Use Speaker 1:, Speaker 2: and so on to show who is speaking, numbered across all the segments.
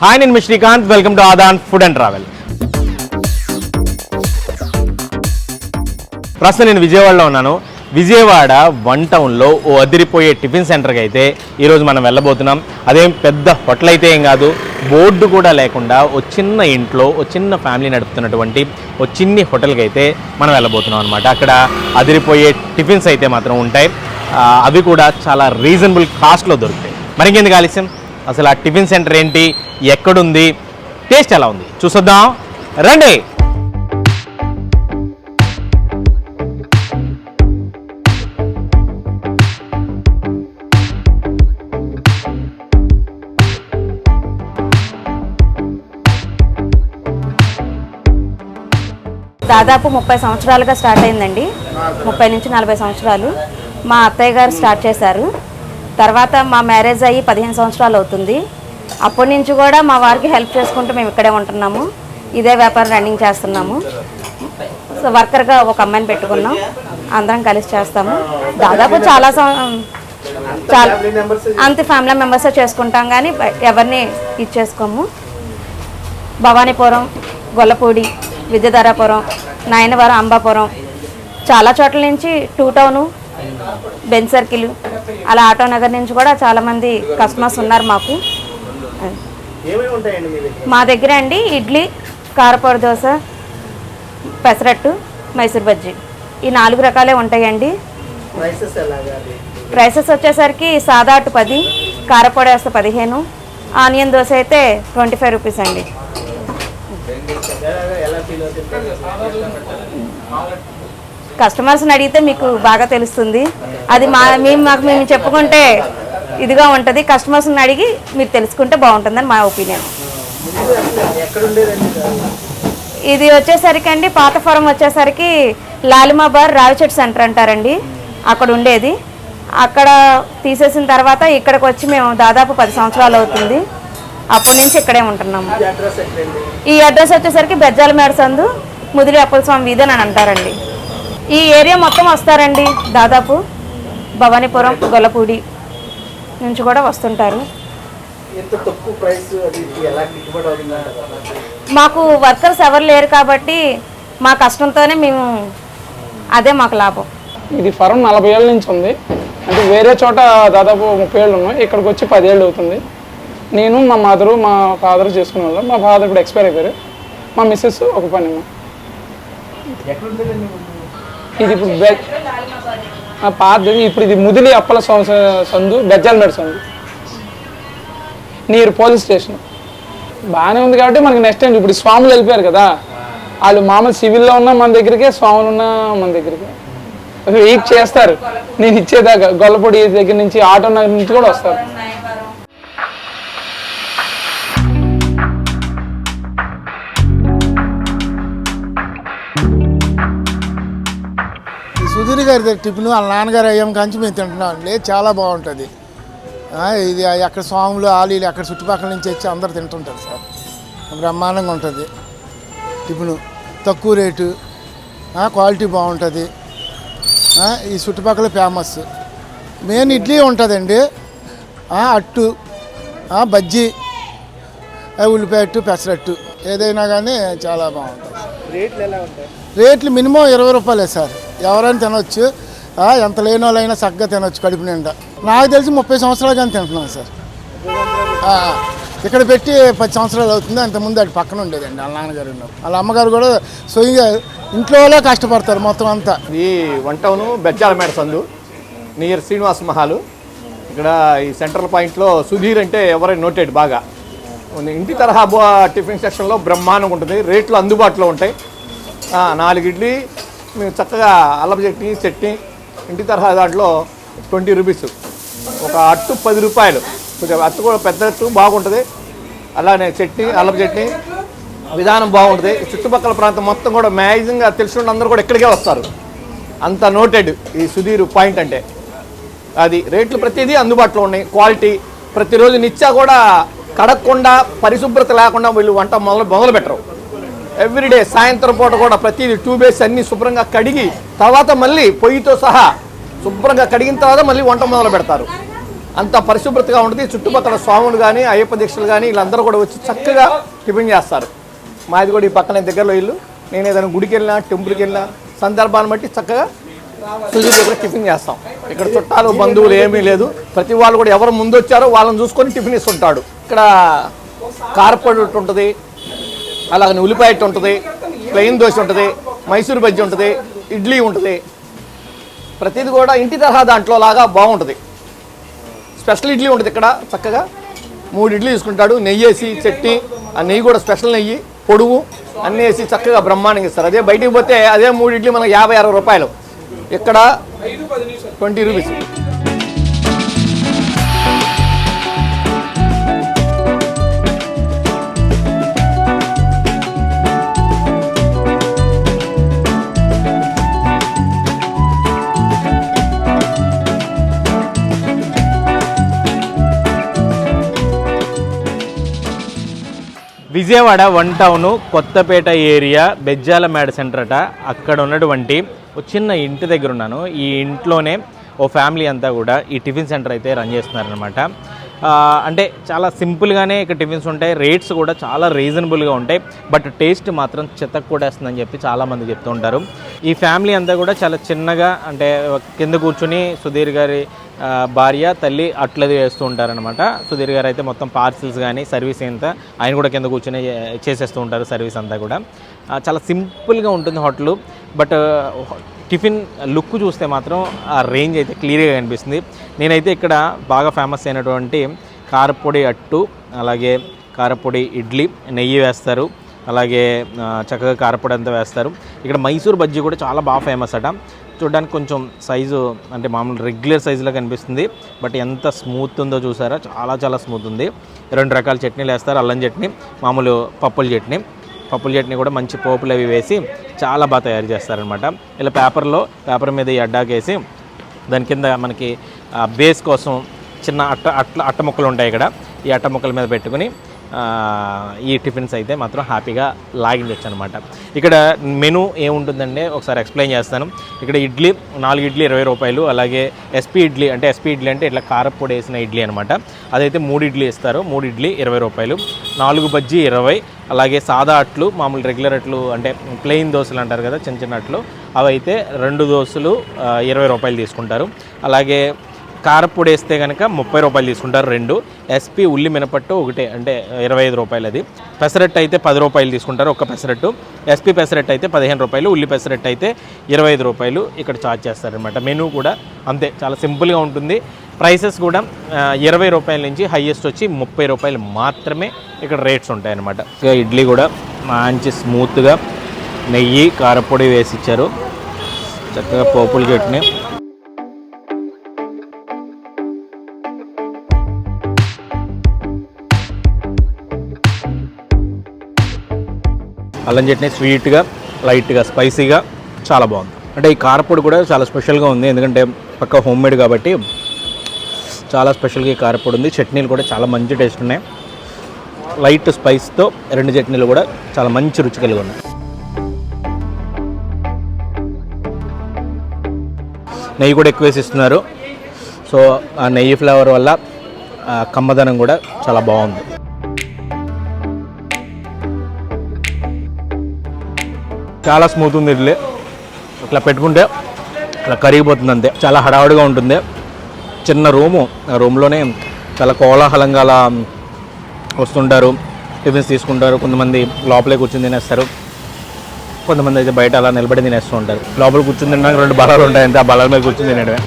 Speaker 1: Hi నేను మీ Srikanth. Welcome to Aadhan food and travel ప్రస్తుతం నేను విజయవాడలో ఉన్నాను. విజయవాడ వన్ టౌన్లో ఓ అదిరిపోయే టిఫిన్ సెంటర్కి అయితే ఈరోజు మనం వెళ్ళబోతున్నాం. అదేం పెద్ద హోటల్ అయితే ఏం కాదు. బోర్డు కూడా లేకుండా ఓ చిన్న ఇంట్లో ఓ చిన్న ఫ్యామిలీ నడుపుతున్నటువంటి ఓ చిన్ని హోటల్కి అయితే మనం వెళ్ళబోతున్నాం అనమాట అక్కడ అదిరిపోయే టిఫిన్స్ అయితే మాత్రం ఉంటాయి. అవి కూడా చాలా రీజనబుల్ కాస్ట్లో దొరుకుతాయి. మరింకెందుకు ఆలస్యం? అసలు ఆ టిఫిన్ సెంటర్ ఏంటి? ఎక్కడుంది? టేస్ట్ ఎలా ఉంది? చూసొద్దాం. రండి.
Speaker 2: దాదాపు ముప్పై సంవత్సరాలుగా స్టార్ట్ అయిందండి. ముప్పై నుంచి నలభై సంవత్సరాలు. మా అత్తయ్య గారు స్టార్ట్ చేశారు. తర్వాత మా మ్యారేజ్ అయ్యి పదిహేను సంవత్సరాలు అవుతుంది. అప్పటి నుంచి కూడా మా వారికి హెల్ప్ చేసుకుంటూ మేము ఇక్కడే ఉంటున్నాము. ఇదే వ్యాపారం రన్నింగ్ చేస్తున్నాము. సో వర్కర్గా ఒక అమ్మాయిని పెట్టుకున్నాం. అందరం కలిసి చేస్తాము. దాదాపు చాలా చాలా అంత ఫ్యామిలీ మెంబర్సే చేసుకుంటాం కానీ ఎవరిని ఇచ్చేసుకోము. భవానీపురం గొల్లపూడి విద్యధరాపురం నాయనవరం అంబాపురం చాలా చోట్ల నుంచి టూ టౌను బెంచ్ సర్కిల్ అలా ఆటో నగర్ నుంచి కూడా చాలామంది కస్టమర్స్ ఉన్నారు మాకు.
Speaker 1: మీ దగ్గర?
Speaker 2: మా దగ్గర అండి ఇడ్లీ కారపొడి దోశ పెసరట్టు మైసూర్ బజ్జీ. ఈ నాలుగు రకాలే ఉంటాయండి.
Speaker 1: ప్రైసెస్
Speaker 2: వచ్చేసరికి సాదా అటు పది కారపొడి వేస్తే పదిహేను ఆనియన్ దోశ అయితే ట్వంటీ ఫైవ్ రూపీస్ అండి కస్టమర్స్ని అడిగితే మీకు బాగా తెలుస్తుంది. అది మా మేము మాకు మేము చెప్పుకుంటే ఇదిగా ఉంటుంది. కస్టమర్స్ని అడిగి మీరు తెలుసుకుంటే బాగుంటుందని మా ఒపీనియన్ ఇది వచ్చేసరికి అండి పాత ఫారం వచ్చేసరికి లాలిమాబార్ రావిచెట్ సెంటర్ అంటారండి. అక్కడ ఉండేది. అక్కడ తీసేసిన తర్వాత ఇక్కడికి వచ్చి మేము దాదాపు పది సంవత్సరాలు అవుతుంది. అప్పటి నుంచి ఇక్కడే ఉంటున్నాము ఈ అడ్రస్ వచ్చేసరికి బెజ్జాల మేడ సందు ముదిరి అప్పల స్వామి వీధి అని అంటారండి. ఈ ఏరియా మొత్తం వస్తారండి. దాదాపు భవానీపురం గొల్లపూడి నుంచి కూడా వస్తుంటారు.
Speaker 1: ఎంత తక్కువ ప్రైస్ అది ఎలా గిట్టుబాటు అవుతుందంటారు
Speaker 2: మాకు వర్కర్స్ ఎవరు లేరు కాబట్టి మా కష్టంతోనే మేము అదే మాకు లాభం.
Speaker 3: ఇది ఫరం నలభై ఏళ్ళ నుంచి ఉంది. అంటే వేరే చోట దాదాపు ముప్పై ఏళ్ళు ఉన్నాయి. ఇక్కడికి వచ్చి పదేళ్ళు అవుతుంది. నేను మా మదరు మా ఫాదర్ చేసుకునే వాళ్ళం. మా ఫాదర్ ఇప్పుడు ఎక్స్పైర్ అయిపోయారు. మా మిస్సెస్ ఒక పని. ఇది ఇప్పుడు బె ఇప్పుడు ఇది ముదిలి అప్పల సందు బెజ్జాలమేడ సందు. నీరు పోలీస్ స్టేషన్. బాగానే ఉంది కాబట్టి మనకి నెక్స్ట్ టైం ఇప్పుడు స్వాములు వెళ్ళిపోయారు కదా. వాళ్ళు మామూలు సివిల్లో ఉన్న మన దగ్గరికే స్వాములు ఉన్న మన దగ్గరికే. వెయిట్ చేస్తారు. నేను ఇచ్చేదాకా గొల్లపొడి దగ్గర నుంచి ఆటో నగర్ నుంచి కూడా వస్తారు.
Speaker 4: ఈ సుధీర్ గారి దగ్గర టిఫిన్ వాళ్ళ నాన్నగారు అయ్యాం కాంచి మేము తింటున్నాం. అండి చాలా బాగుంటుంది. ఇది అక్కడ స్వాములు ఆలీలు అక్కడ చుట్టుపక్కల నుంచి వచ్చి అందరు తింటుంటారు సార్. బ్రహ్మాండంగా ఉంటుంది. టిఫిన్ తక్కువ రేటు. క్వాలిటీ బాగుంటుంది. ఈ చుట్టుపక్కల ఫేమస్. మెయిన్ ఇడ్లీ ఉంటుందండి. అట్టు బజ్జీ ఉల్లిపాయ అట్టు పెసరట్టు. ఏదైనా కానీ చాలా బాగుంటుంది.
Speaker 1: రేట్లు ఎలా ఉంటాయి?
Speaker 4: రేట్లు మినిమం ఇరవై రూపాయలే సార్. ఎవరైనా తినొచ్చు. ఎంత లేని వాళ్ళైనా చక్కగా తినొచ్చు కడుపు నిండా. నాకు తెలిసి ముప్పై సంవత్సరాలు కానీ తింటున్నాను సార్. ఇక్కడ పెట్టి పది సంవత్సరాలు అవుతుంది. అంతకుముందు అటు పక్కన ఉండేదండి వాళ్ళ నాన్నగారు వాళ్ళ అమ్మగారు కూడా స్వయంగా ఇంట్లో వాళ్ళే కష్టపడతారు మొత్తం అంతా.
Speaker 5: ఈ వన్ టౌన్ బెజ్జాలమేడ సందు నియర్ శ్రీనివాస్ మహాలు. ఇక్కడ ఈ సెంట్రల్ పాయింట్లో సుధీర్ అంటే ఎవరైనా నోటెడ్ బాగా. ఇంటి తరహా టిఫిన్ సెక్షన్లో బ్రహ్మాండంగా ఉంటుంది. రేట్లు అందుబాటులో ఉంటాయి. నాలుగు ఇడ్లీ మేము చక్కగా అల్లపు చట్నీ చట్నీ ఇంటి తరహా దాంట్లో ట్వంటీ రూపీస్. ఒక అట్టు పది రూపాయలు. కొంచెం అట్టు కూడా పెద్ద అట్టు బాగుంటుంది. అలానే చట్నీ అల్లపు చట్నీ విధానం బాగుంటుంది. చుట్టుపక్కల ప్రాంతం మొత్తం కూడా మ్యాక్సిమంగా తెలిసిన అందరూ కూడా ఇక్కడికే వస్తారు. అంత నోటెడ్ ఈ సుధీర్ పాయింట్ అంటే. అది రేట్లు ప్రతిదీ అందుబాటులో ఉన్నాయి. క్వాలిటీ ప్రతిరోజు నిత్యా కూడా కడగకుండా పరిశుభ్రత లేకుండా వీళ్ళు వంట మొదలు మొదలు పెట్టరు ఎవ్రీడే సాయంత్రం పూట కూడా ప్రతిదీ టూ బేస్ అన్ని శుభ్రంగా కడిగి తర్వాత మళ్ళీ పొయ్యితో సహా శుభ్రంగా కడిగిన తర్వాత మళ్ళీ వంట మొదలు పెడతారు. అంత పరిశుభ్రతగా ఉంటుంది. చుట్టుపక్కల స్వాములు కానీ అయ్యప్ప దీక్షలు కానీ వీళ్ళందరూ కూడా వచ్చి చక్కగా టిఫిన్ చేస్తారు. మాది కూడా ఈ పక్కన దగ్గరలో ఇల్లు. నేను ఏదైనా గుడికి వెళ్ళినా టెంపుల్కి వెళ్ళినా సందర్భాన్ని బట్టి చక్కగా సుజీ దగ్గర టిఫిన్ చేస్తాం. ఇక్కడ చుట్టాలు బంధువులు ఏమీ లేదు. ప్రతి వాళ్ళు కూడా ఎవరు ముందు వచ్చారో వాళ్ళని చూసుకొని టిఫిన్ ఇస్తుంటాడు. ఇక్కడ కార్పొరేట్ ఉంటుంది. అలాగనే ఉల్లిపాయ ఉంటుంది ప్లెయిన్ దోశ ఉంటుంది మైసూర్ బజ్జీ ఉంటుంది ఇడ్లీ ఉంటుంది. ప్రతిది కూడా ఇంటి తరహా దాంట్లో లాగా బాగుంటుంది. స్పెషల్ ఇడ్లీ ఉంటుంది ఇక్కడ చక్కగా. మూడు ఇడ్లీ తీసుకుంటాడు నెయ్యి వేసి చట్నీ ఆ నెయ్యి కూడా స్పెషల్ నెయ్యి పొడుగు అన్నీ వేసి చక్కగా బ్రహ్మాండంగా ఇస్తారు. అదే బయటికి పోతే అదే మూడు ఇడ్లీ మనకు యాభై అరవై రూపాయలు. ఇక్కడ twenty rupees.
Speaker 1: Vijayawada one town Kothapeta area Bejjala Meda centre అట. అక్కడ ఉన్నటువంటి ఒక చిన్న ఇంటి దగ్గర ఉన్నాను. ఈ ఇంట్లోనే ఓ ఫ్యామిలీ అంతా కూడా ఈ టిఫిన్ సెంటర్ అయితే రన్ చేస్తున్నారనమాట అంటే చాలా సింపుల్గానే ఇక్కడ టిఫిన్స్ ఉంటాయి. రేట్స్ కూడా చాలా రీజనబుల్గా ఉంటాయి. బట్ టేస్ట్ మాత్రం చెత్త కూడేస్తుందని చెప్పి చాలామంది చెప్తూ ఉంటారు. ఈ ఫ్యామిలీ అంతా కూడా చాలా చిన్నగా అంటే కింద కూర్చుని సుధీర్ గారి భార్య తల్లి అట్లది వేస్తూ ఉంటారనమాట సుధీర్ గారు అయితే మొత్తం పార్సిల్స్ కానీ సర్వీస్ ఎంత ఆయన కూడా కింద కూర్చొని చేసేస్తూ ఉంటారు సర్వీస్ అంతా కూడా. చాలా సింపుల్గా ఉంటుంది హోటల్. బట్ టిఫిన్ లుక్ చూస్తే మాత్రం ఆ రేంజ్ అయితే క్లియర్గా కనిపిస్తుంది. నేనైతే ఇక్కడ బాగా ఫేమస్ అయినటువంటి కారపొడి అట్టు అలాగే కారపొడి ఇడ్లీ నెయ్యి వేస్తారు అలాగే చక్కగా కారపొడి అంతా వేస్తారు. ఇక్కడ మైసూర్ బజ్జీ కూడా చాలా బాగా ఫేమస్ అట. చూడడానికి కొంచెం సైజు అంటే మామూలు రెగ్యులర్ సైజులో కనిపిస్తుంది బట్ ఎంత స్మూత్ ఉందో చూసారా? చాలా చాలా స్మూత్ ఉంది. రెండు రకాల చట్నీలు వేస్తారు అల్లం చట్నీ మామూలు పప్పుల చట్నీ. పప్పుల చట్నీ కూడా మంచి పోపులు అవి వేసి చాలా బాగా తయారు చేస్తారనమాట ఇలా పేపర్లో పేపర్ మీద ఈ అడ్డాకేసి దాని కింద మనకి బేస్ కోసం చిన్న అట్ట అట్ల అట్ట ముక్కలు ఉంటాయి ఇక్కడ. ఈ అట్ట ముక్కల మీద పెట్టుకుని ఈ టిఫిన్స్ అయితే మాత్రం హ్యాపీగా లాగించవచ్చు అనమాట ఇక్కడ మెను ఏముంటుందంటే ఒకసారి ఎక్స్ప్లెయిన్ చేస్తాను. ఇక్కడ ఇడ్లీ నాలుగు ఇడ్లీ ఇరవై రూపాయలు అలాగే ఎస్పీ ఇడ్లీ అంటే ఎస్పీ ఇడ్లీ అంటే ఇట్లా కారపొడి వేసిన ఇడ్లీ అనమాట. అదైతే మూడు ఇడ్లీ ఇస్తారు మూడు ఇడ్లీ ఇరవై రూపాయలు. నాలుగు బజ్జీ ఇరవై అలాగే సాదా అట్లు మామూలు రెగ్యులర్ అట్లు అంటే ప్లెయిన్ దోశలు అంటారు కదా చిన్న చిన్న అట్లు అవి అయితే రెండు దోశలు ఇరవై రూపాయలు తీసుకుంటారు. అలాగే కారపొడి వేస్తే కనుక ముప్పై రూపాయలు తీసుకుంటారు రెండు. ఎస్పి ఉల్లి మినపట్టు ఒకటే అంటే ఇరవై ఐదు రూపాయలు అది పెసరట్టు అయితే పది రూపాయలు తీసుకుంటారు ఒక్క పెసరట్టు. ఎస్పీ పెసరట్టు అయితే పదిహేను రూపాయలు ఉల్లి పెసరట్టు అయితే ఇరవై ఐదు రూపాయలు ఇక్కడ ఛార్జ్ చేస్తారనమాట మెనూ కూడా అంతే చాలా సింపుల్గా ఉంటుంది. ప్రైసెస్ కూడా ఇరవై రూపాయల నుంచి హైయెస్ట్ వచ్చి ముప్పై రూపాయలు మాత్రమే ఇక్కడ రేట్స్ ఉంటాయన్నమాట. ఇక ఇడ్లీ కూడా మంచి స్మూత్గా నెయ్యి కారపొడి వేసి ఇచ్చారు. చక్కగా పోపులు చట్నీ. అల్లం చట్నీ స్వీట్గా లైట్గా స్పైసీగా చాలా బాగుంది. అంటే ఈ కారపొడి కూడా చాలా స్పెషల్గా ఉంది. ఎందుకంటే పక్క హోమ్ మేడ్ కాబట్టి చాలా స్పెషల్గా ఈ కారపొడి ఉంది. చట్నీలు కూడా చాలా మంచి టేస్ట్ ఉన్నాయి. లైట్ స్పైస్తో రెండు చట్నీలు కూడా చాలా మంచి రుచి కలిగి ఉన్నాయి. నెయ్యి కూడా ఎక్కువేసి ఇస్తున్నారు సో ఆ నెయ్యి ఫ్లేవర్ వల్ల కమ్మదనం కూడా చాలా బాగుంది. చాలా స్మూత్ ఉంది ఇడ్లీ. ఇట్లా పెట్టుకుంటే ఇట్లా కరిగిపోతుంది అంతే. చాలా హడావుడిగా ఉంటుంది. చిన్న రూము. ఆ రూమ్లోనే చాలా కోలాహలంగా అలా వస్తుంటారు. టిఫిన్స్ తీసుకుంటారు. కొంతమంది లోపలే కూర్చొని తినేస్తారు. కొంతమంది అయితే బయట అలా నిలబడి తినేస్తూ ఉంటారు. లోపల కూర్చొని తినడానికి రెండు బలాలు ఉంటాయి అంతే ఆ బలాల మీద కూర్చొని తినడమే.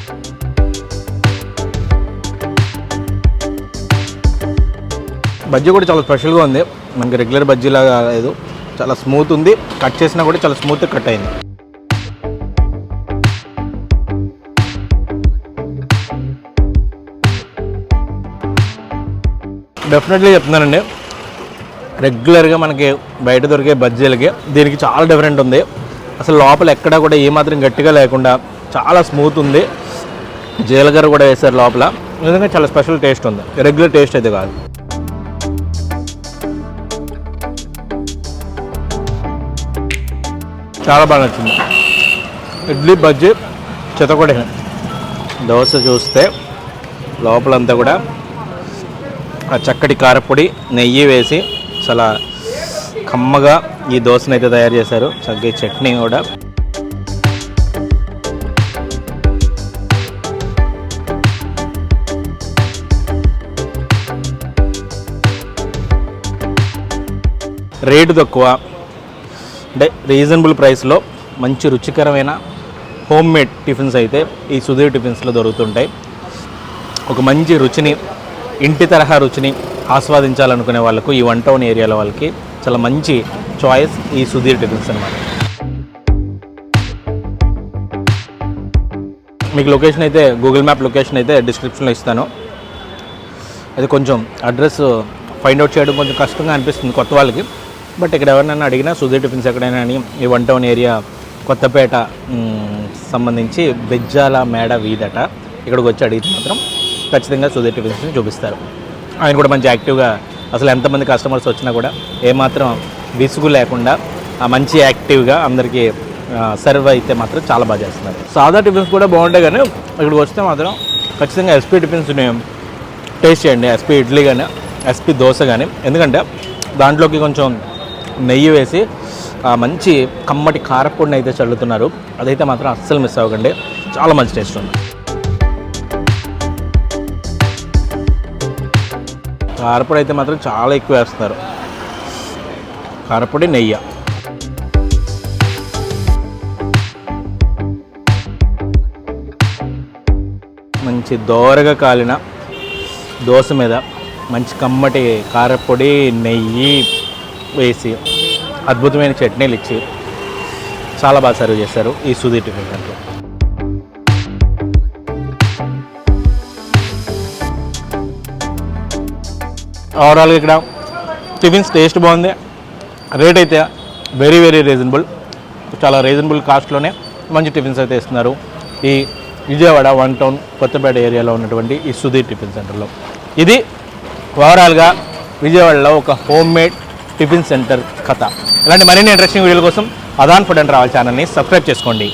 Speaker 1: బజ్జీ కూడా చాలా స్పెషల్గా ఉంది. మనకి రెగ్యులర్ బజ్జీలాగా లేదు. చాలా స్మూత్ ఉంది. కట్ చేసినా కూడా చాలా స్మూత్గా కట్ అయింది. డెఫినెట్లీ చెప్తున్నానండి. రెగ్యులర్గా మనకి బయట దొరికే బజ్జీలకి దీనికి చాలా డిఫరెంట్ ఉంది. అసలు లోపల ఎక్కడా కూడా ఏమాత్రం గట్టిగా లేకుండా చాలా స్మూత్ ఉంది. జీలకర్ర కూడా వేశారు లోపల. నిజంగా చాలా స్పెషల్ టేస్ట్ ఉంది. రెగ్యులర్ టేస్ట్ అయితే కాదు. చాలా బాగా నచ్చింది. ఇడ్లీ బజ్జీ చితకొడే దోశ చూస్తే లోపలంతా కూడా ఆ చక్కటి కారపొడి నెయ్యి వేసి చాలా కమ్మగా ఈ దోశను అయితే తయారు చేశారు. చక్కటి చట్నీ కూడా. రేటు తక్కువ. అంటే రీజనబుల్ ప్రైస్లో మంచి రుచికరమైన హోమ్ మేడ్ టిఫిన్స్ అయితే ఈ సుధీర్ టిఫిన్స్లో దొరుకుతుంటాయి. ఒక మంచి రుచిని ఇంటి తరహా రుచిని ఆస్వాదించాలనుకునే వాళ్ళకు ఈ వన్ టౌన్ ఏరియాలో వాళ్ళకి చాలా మంచి చాయిస్ ఈ సుధీర్ టిఫిన్స్ అనమాట మీకు లొకేషన్ అయితే గూగుల్ మ్యాప్ లొకేషన్ అయితే డిస్క్రిప్షన్లో ఇస్తాను. అది కొంచెం అడ్రస్ ఫైండ్ అవుట్ చేయడం కొంచెం కష్టంగా అనిపిస్తుంది కొత్త వాళ్ళకి. బట్ ఇక్కడ ఎవరినైనా అడిగినా సుధీర్ టిఫిన్స్ ఎక్కడైనా అని ఈ వన్ టౌన్ ఏరియా కొత్తపేట సంబంధించి బెజ్జాల మేడ వీధట ఇక్కడికి వచ్చి అడిగితే మాత్రం ఖచ్చితంగా సుధీర్ టిఫిన్స్ని చూపిస్తారు. ఆయన కూడా మంచి యాక్టివ్గా అసలు ఎంతమంది కస్టమర్స్ వచ్చినా కూడా ఏమాత్రం విసుగు లేకుండా మంచి యాక్టివ్గా అందరికీ సర్వ్ అయితే మాత్రం చాలా బాగా చేస్తున్నారు. సాదా టిఫిన్స్ కూడా బాగుంటాయి కానీ ఇక్కడికి వస్తే మాత్రం ఖచ్చితంగా ఎస్పీ టిఫిన్స్ని టేస్ట్ చేయండి. ఎస్పీ ఇడ్లీ కానీ ఎస్పీ దోశ కానీ. ఎందుకంటే దాంట్లోకి కొంచెం నెయ్యి వేసి మంచి కమ్మటి కారపొడిని అయితే చల్లుతున్నారు. అదైతే మాత్రం అస్సలు మిస్ అవ్వకండి. చాలా మంచి టేస్ట్ ఉంది. కారపొడి అయితే మాత్రం చాలా ఎక్కువ వేస్తున్నారు. కారపొడి నెయ్యి. మంచి దోరగా కాలిన దోశ మీద మంచి కమ్మటి కారపొడి నెయ్యి వేసి అద్భుతమైన చట్నీలు ఇచ్చి చాలా బాగా సర్వ్ చేశారు ఈ సుధీర్ టిఫిన్ సెంటర్ ఓవరాల్గా ఇక్కడ టిఫిన్స్ టేస్ట్ బాగుంది. రేట్ అయితే వెరీ వెరీ రీజనబుల్ చాలా రీజనబుల్ కాస్ట్లోనే మంచి టిఫిన్స్ అయితే ఇస్తున్నారు. ఈ విజయవాడ వన్ టౌన్ కొత్తపేట ఏరియాలో ఉన్నటువంటి ఈ సుధీర్ టిఫిన్ సెంటర్లో. ఇది ఓవరాల్గా విజయవాడలో ఒక హోమ్ మేడ్ టిఫిన్ సెంటర్ కథ. ఇలాంటి మరిన్ని ఇంట్రెస్టింగ్ వీడియోల కోసం అదాన్ ఫుడ్ అండ్ ట్రావెల్ ఛానల్ని సబ్స్క్రైబ్ చేసుకోండి.